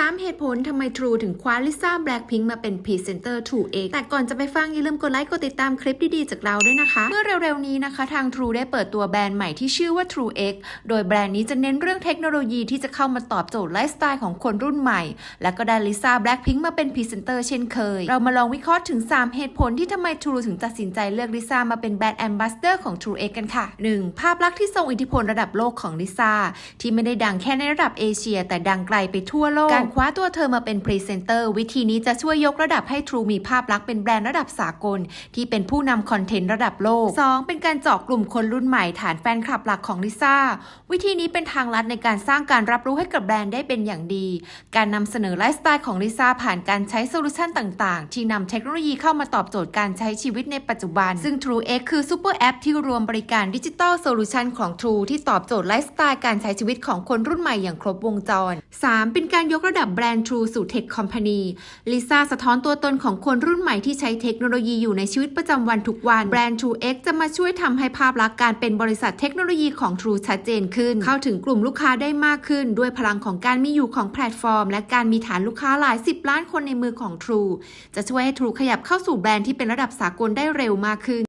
3 เหตุผลทำไม True ถึงคว้าลิซ่าแบล็ k พิงมาเป็นพรีเซนเตอร์ True X แต่ก่อนจะไปฟังอย่าลืมกดไลค์กดติดตามคลิปดีๆจากเราด้วยนะคะ เมื่อเร็วๆนี้นะคะ ทาง True ได้เปิดตัวแบรนด์ใหม่ที่ชื่อว่า True X โดยแบรนด์นี้จะเน้นเรื่องเทคโนโลยีที่จะเข้ามาตอบโจทย์ไลฟ์สไตล์ของคนรุ่นใหม่ และก็ได้ลิซ่าแบล็ k พิงมาเป็นพรีเซนเตอร์เช่นเคย เรามาลองวิเคราะห์ถึง 3 เหตุผลที่ทำไม True ถึงตัดสินใจเลือกลิซ่ามาเป็นแบรนด์แอมบาสเดอร์ของ True X กันค่ะ 1. ภาพลักษณ์ที่ทรงอิทธิพลระดับโลกของลิซ่าที่ไม่ได้ดังแค่ในระดับเอเชีย แต่ดังไกลไปทั่วโลกการคว้าตัวเธอมาเป็นพรีเซนเตอร์วิธีนี้จะช่วยยกระดับให้ True มีภาพลักษณ์เป็นแบรนด์ระดับสากล ที่เป็นผู้นำคอนเทนต์ระดับโลก 2. เป็นการเจาะกลุ่มคนรุ่นใหม่ฐานแฟนคลับหลักของลิซ่าวิธีนี้เป็นทางลัดในการสร้างการรับรู้ให้กับแบรนด์ได้เป็นอย่างดี การนำเสนอไลฟ์สไตล์ของลิซ่าผ่านการใช้โซลูชันต่างๆ ที่นำเทคโนโลยีเข้ามาตอบโจทย์การใช้ชีวิตในปัจจุบัน ซึ่ง True X คือซูเปอร์แอปที่รวมบริการดิจิทัลโซลูชันของ True ที่ตอบโจทย์ไลฟ์สไตล์การใช้ชีวิตของคนรุ่นใหม่อย่างครบวงจร 3. เป็นการยกระดับแบรนด์ True สู่ Tech Company ลิซ่าสะท้อนตัวตนของคนรุ่นใหม่ที่ใช้เทคโนโลยีอยู่ในชีวิตประจำวันทุกวัน แบรนด์ True X จะมาช่วยทำให้ภาพลักษณ์การเป็นบริษัทเทคโนโลยีของ True ชัดเจนขึ้น เข้าถึงกลุ่มลูกค้าได้มากขึ้น ด้วยพลังของการมีอยู่ของแพลตฟอร์ม และการมีฐานลูกค้าหลาย 10 ล้านคนในมือของ True จะช่วยให้ True ขยับเข้าสู่แบรนด์ที่เป็นระดับสากลได้เร็วมากขึ้น